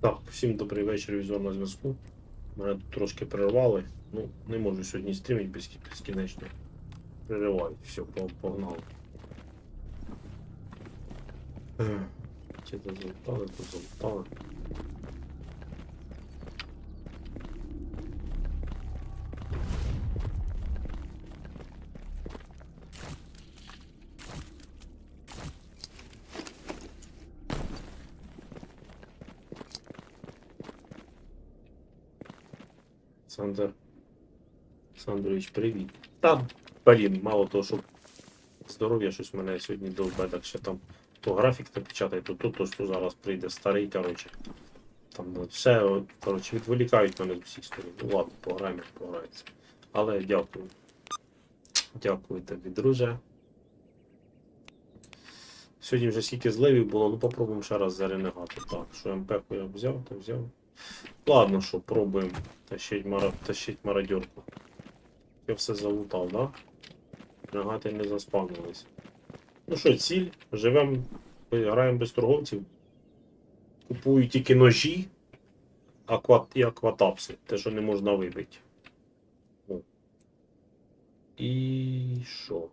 Так, всім добрий вечір, візор на зв'язку. Мене тут трошки перервали. Ну, не можу сьогодні стрімити без- безкінечно. Переривають, все, погнали. Чи то залутали, то залутали. Сандрович, привіт. Та, блін, мало того, що здоров'я щось мене сьогодні довбе, так ще там то графік напечатає, то тут, то що зараз прийде старий, коротше. Там ну, все, коротше, відволікають мене з усіх сторон. Ну ладно, пограємо, пограється. Але дякую. Дякую тобі, друже. Сьогодні вже скільки зливів було, ну попробуємо ще раз заренегати. Так, що МП я взяв, то взяв. Ладно, що пробуємо тащить, мара... тащить мародерку. Я все залутав, да? Регати не заспавнились. Ну що, ціль, живемо, граємо без торговців. Купую тільки ножі аква... і акватапси, те, що не можна вибити. О. І що?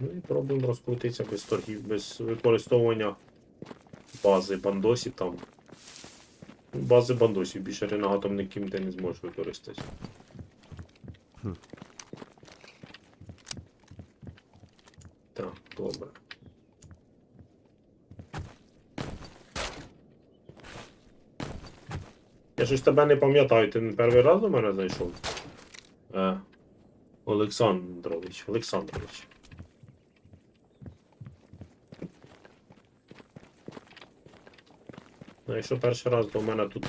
Ну і пробуємо розкрутитися без торгів, без використовування бази бандосів там. Ну, Бази бандосів більше ренегатом ніким ти не зможеш використати. Так, добре. Я щось тебе не пам'ятаю, ти не перший раз до мене зайшов? Е, Олександрович, Олександрович. Ну, якщо перший раз, то у мене тут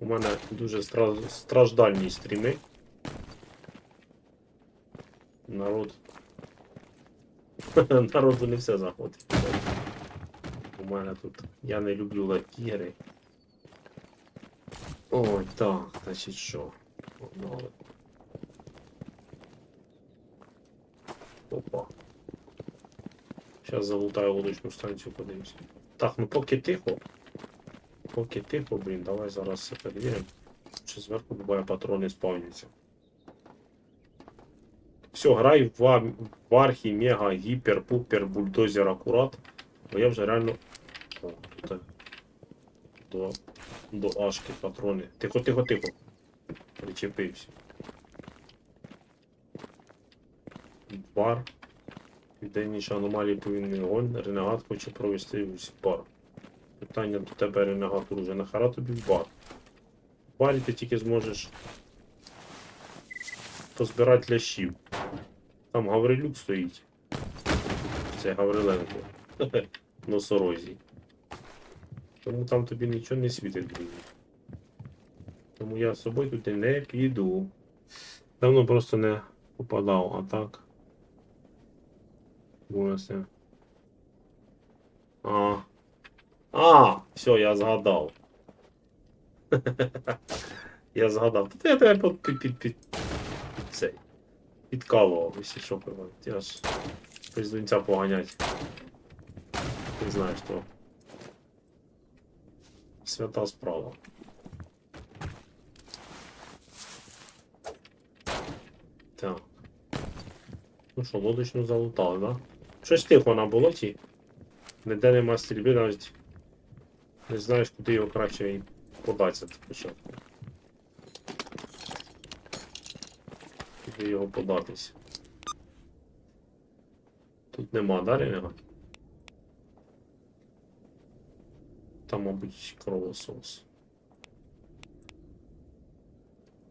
у мене дуже стра- страждальні стріми. Народу не все заходить. У мене тут. Я не люблю лакіри. Ой, так, значить що. Погнали. Опа. Зараз залутаю лодочну станцію, подивимось. Так, ну поки тихо. Поки тихо, блін, давай зараз все перевіримо. Чи зверху буває патрони спавняться. Все, грай в, архі, мега, гіпер, пупер, бульдозер, акурат. Бо я вже реально. О, тут е, до, до ашки патрони. Тихо, тихо, тихо. Причепився. Бар. Південніша аномалії повільний огонь. Ренегат хоче провести ось бар. Питання до тебе, Ренегат, уже нахара тобі в бар. В барі ти тільки зможеш позбирати лящів. Там Гаврилюк стоїть. Це Гавриленко. Носорозі. Тому там тобі нічого не світить, друзі. Тому я з собою туди не піду. Давно просто не попадав, а так. Ось. А. А, все, я згадав. я згадав. Та я тебе під, під, під, під цей. Підкалував, якщо що пивати. Я ж пиздунця поганять. Ти знаєш, то. Свята справа. Так. Ну що, лодочну залутали, да? Щось тихо на болоті. Ніде нема стрільби, навіть не знаєш, куди його краще і податися спочатку. Куди його податись. Тут нема, да, Ренега? Там, мабуть, кровосос.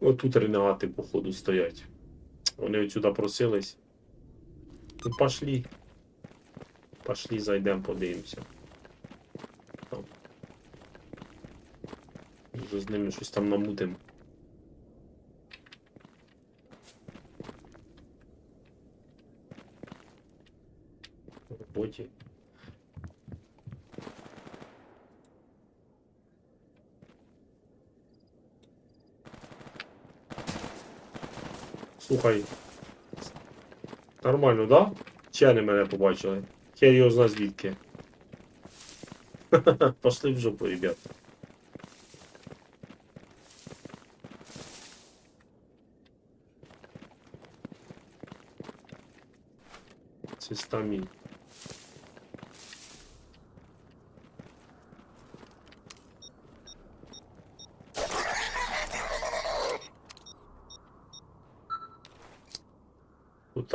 Отут ренегати, походу, стоять. Вони отсюда просились. Ну, пошли. Пошли, зайдемо, подивимося. Вже з ними щось там намутим. речі. Слухай. Нормально, да? Чи вони мене побачили? Хер його зна звідки. Пошли в жопу, ребята. Систамін.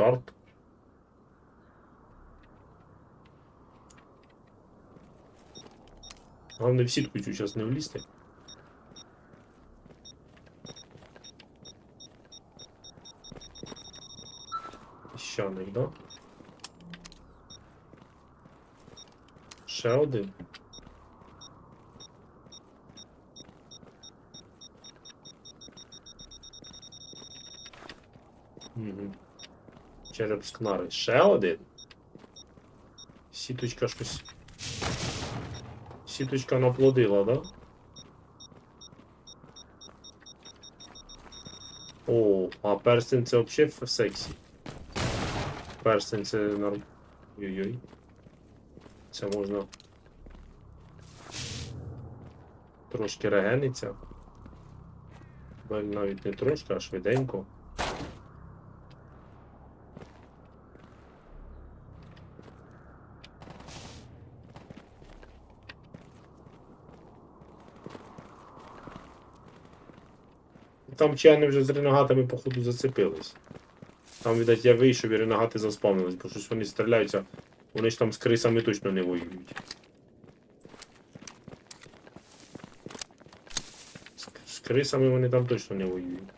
Стамін. Тут арт. Главное в сітку цю зараз не влізти. Піщаник, да? Ще один. Череп з кнари. Ще один. Сіточка щось. Сіточка наплодила, да? О, а перстень це взагалі в сексі. Перстень це норм. Ой-ой. Це можна. Трошки регениться. Навіть не трошки, а швиденько. Там чайни вже з ренегатами, походу, зацепились. Там, видать, я вийшов і ренегати заспавнились, бо щось вони стріляються. Вони ж там з крисами точно не воюють. З крисами вони там точно не воюють.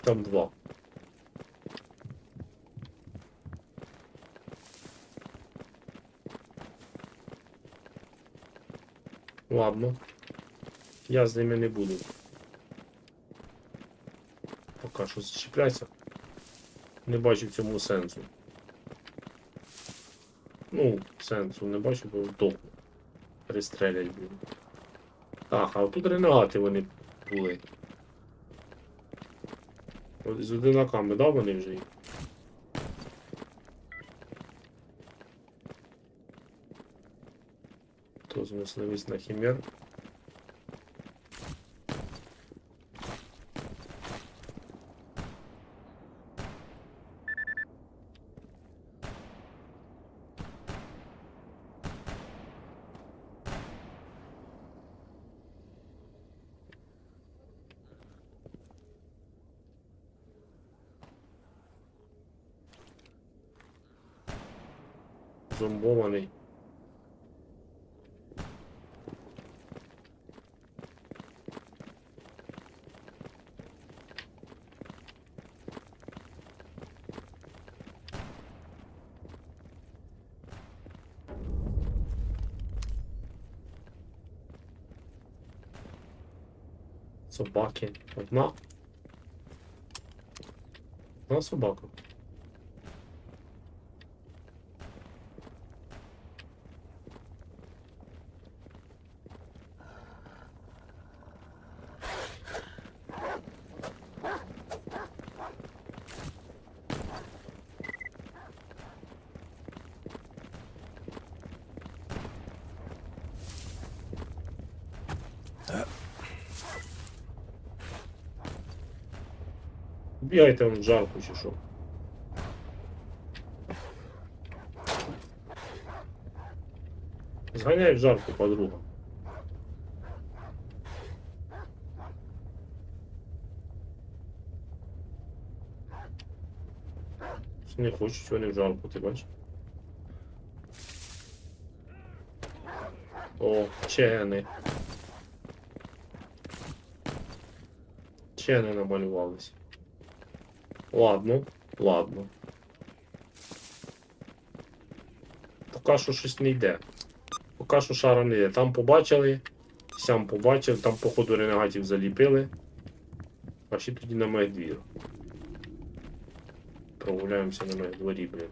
Їх там два. Ладно. Я з ними не буду. Поки що зачіпляйся. Не бачу в цьому сенсу. Ну, сенсу не бачу, бо вдохну. Перестрелять буду. А тут ренегати вони були. З одинаками, да, вони вже є? То змисливість на хімер. Suboc. Não. Não Suboco. Бігайте в жарку чи що. Зганяй в жарку, подруга. Не хочуть вони в жарку, ти бачиш? О, чени. Чени намалювались. Ладно, ладно. Поки що щось не йде. Поки що шара не йде. Там побачили, сам побачив, там, походу, ренегатів заліпили. А ще тоді на мехдвір. Прогуляємося на мехдворі, блін.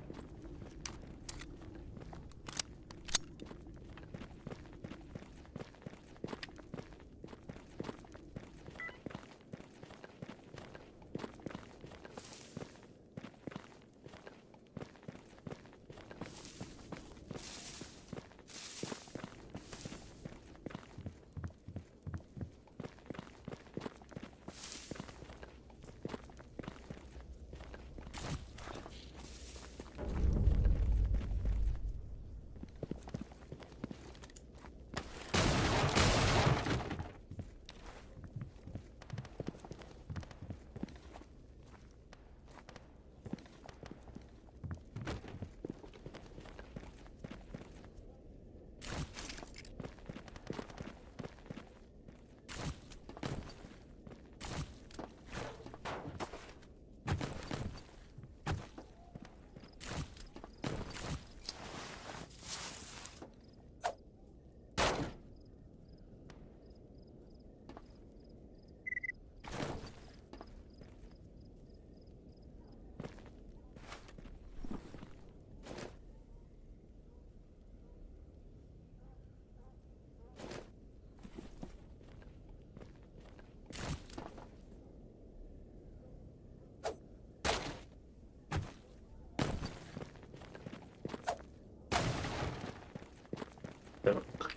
Так.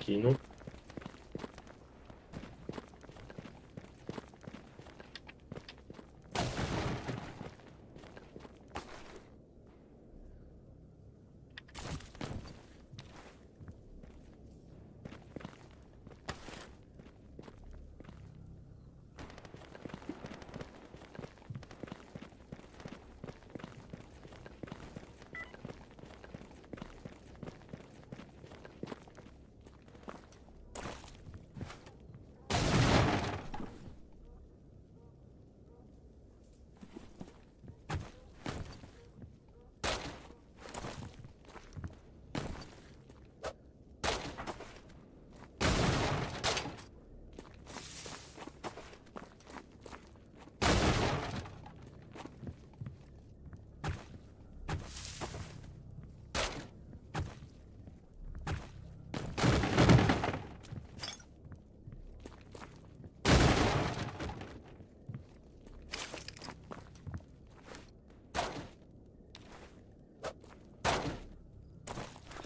Спокійно.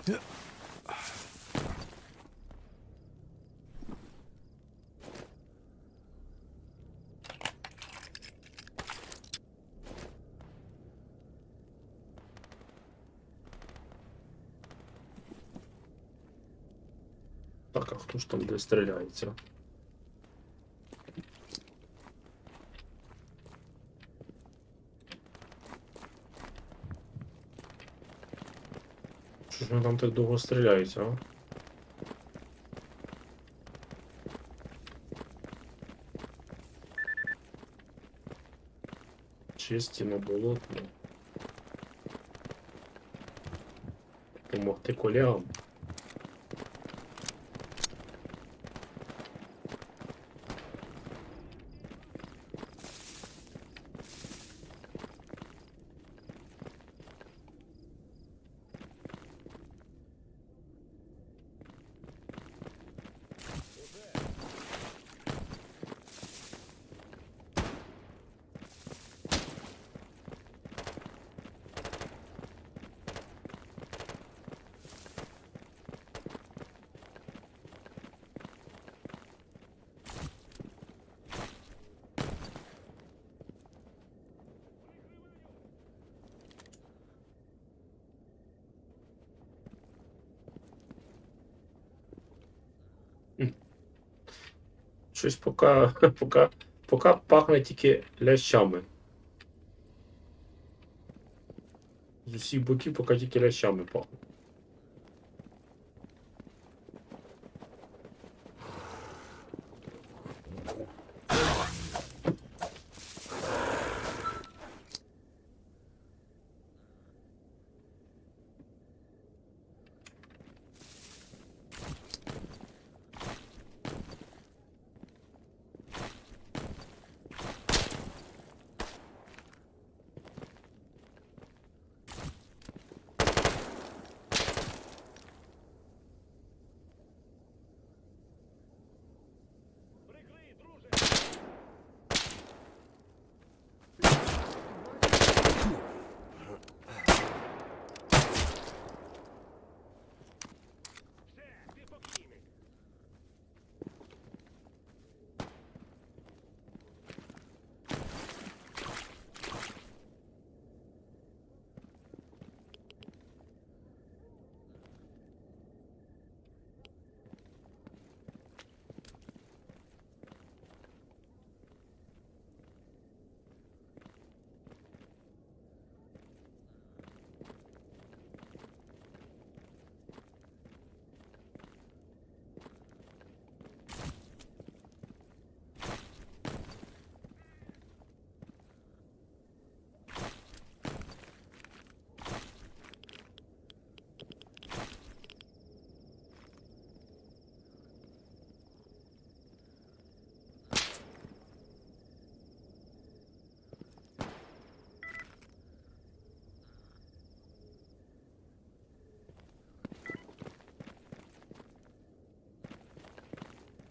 Так, а хто ж там де стріляється? Що ж вони там так довго стріляються, а? Чисті на болотну. Помогти колегам. Щось поки, поки, поки пахне тільки лящами. З усіх боків поки тільки лящами пахне.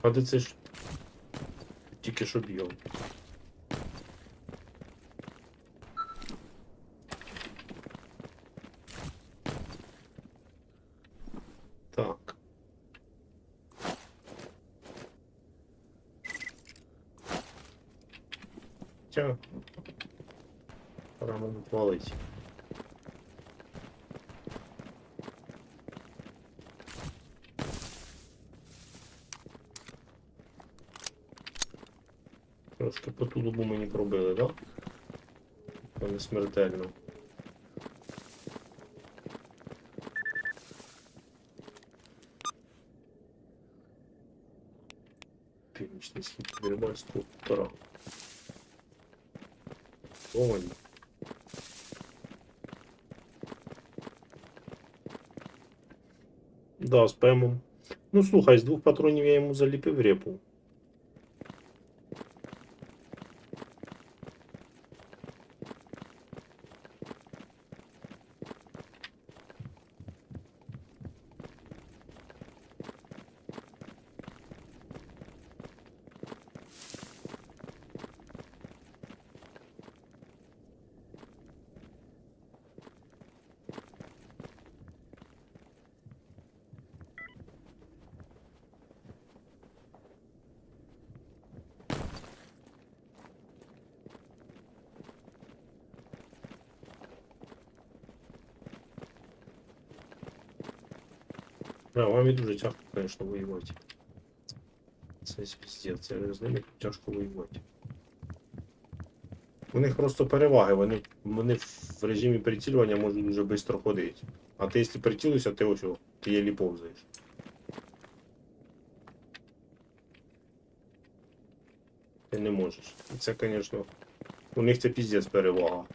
А де це ж? Тільки що б'єв. Трошки по тулубу мені пробили, так? Да? Не смертельно. Північний схід Дерибальського хутора.Овані. Да, з пемом. Ну слухай, з двох патронів я йому заліпив репу. Вам дуже тяжко, конечно, воювати. Це піздець, я з ними тяжко воювати. У них просто переваги, вони, вони в режимі прицілювання можуть дуже швидко ходити. А ти, якщо прицілуєшся, ти ось, ти єлі повзаєш. Ти не можеш. І це, звісно, у них це піздець перевага.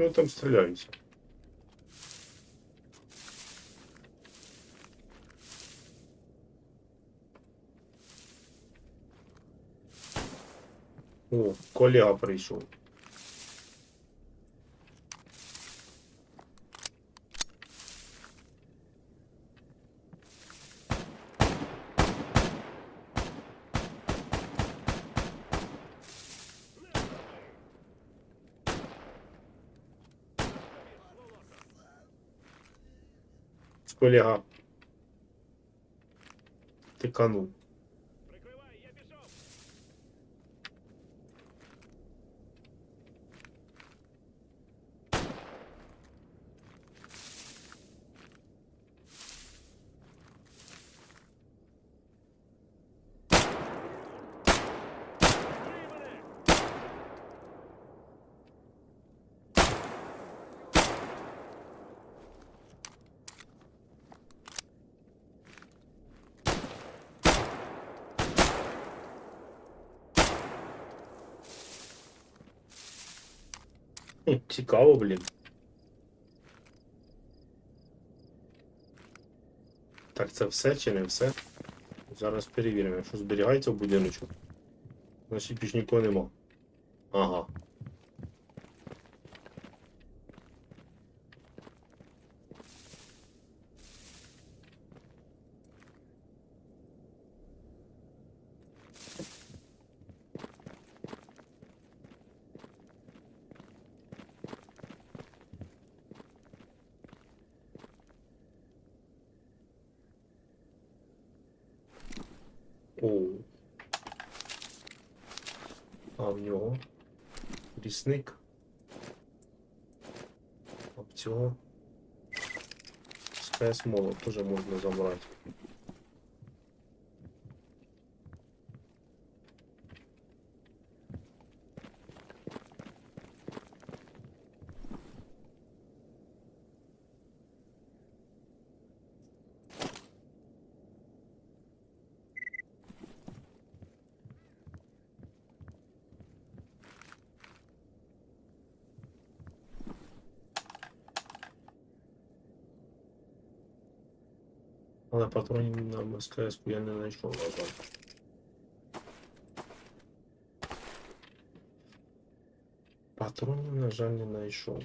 Ну там стріляються. О, колега прийшов. escolha errada. Ter no Цікаво, блін. Так, це все чи не все? Зараз перевіримо, що зберігається в будиночку. Значить більш нема. Ага. Оу. А в нього лісник. В цього СКС молот теж можна. Але патронів на МСКС я не знайшов, на жаль. Патронів, на жаль, не знайшов.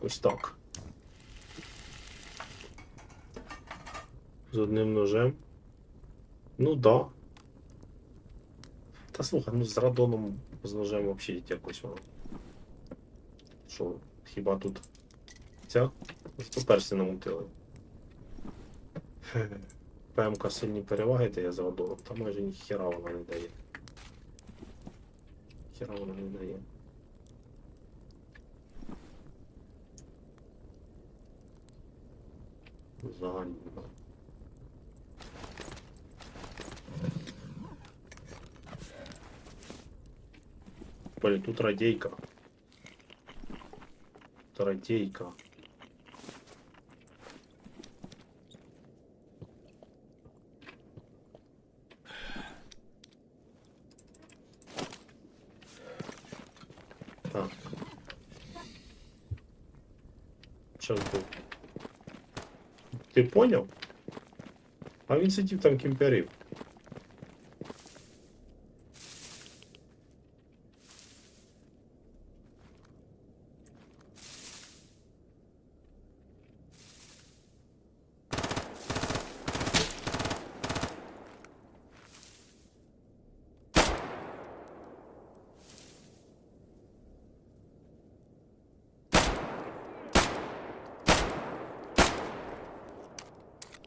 Ось так. З одним ножем. Ну да. Та слухай, ну з радоном з ножем взагалі якось воно. Що, хіба тут ця? Сто персі намутили. ПМК сильні переваги дає з радоном, та майже ніхіра вона не дає. Хіра вона не дає. Взагалі. Блин, тут радейка. Радейка. Ти поняв? А він сидів там кімперів.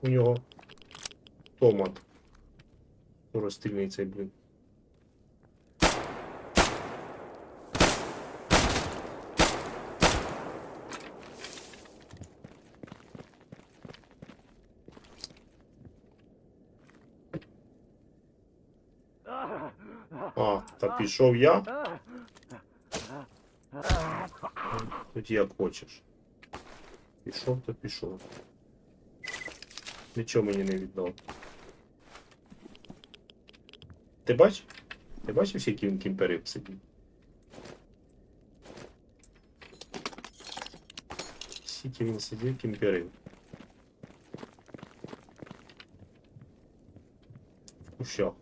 У нього томат. Розстрільний цей, блін. А, та пішов я. Тут як хочеш. Пішов, то пішов. Нічого мені не віддав. Ти бач? Ти бачив, які він кімперив сидів? Скільки він сидів, кімперив. В кущах.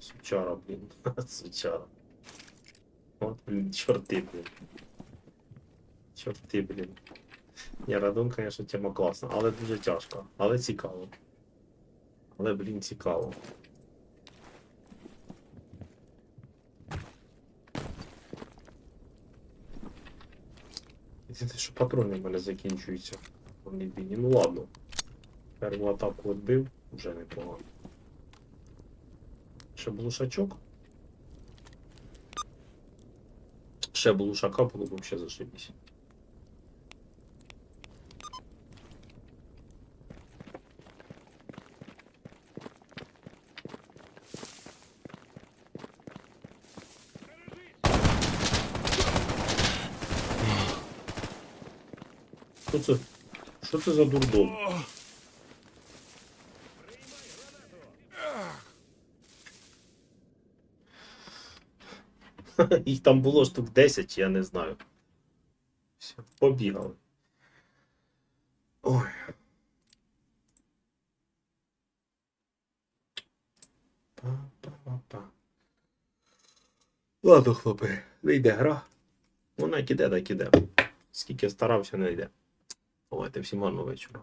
Сучара, блін. Сучара. От, блін, чорти, блін. Чорти, блін. Ні, Радон, звісно, тема класна, але дуже тяжко. Але цікаво. Але, блін, цікаво. Єдине, що патрони в мене закінчуються. в повній бійні. Ну ладно. Першу атаку відбив, вже непогано. Ще блушачок. Ще блушака було б взагалі зашибісь. Що це? Що це за дурдом? Їх там було штук 10, я не знаю. Все, побігали. Ой. Па, Ладно, хлопці, не йде гра. Вона як іде, так іде. Скільки старався, не йде. Давайте всім гарного вечора.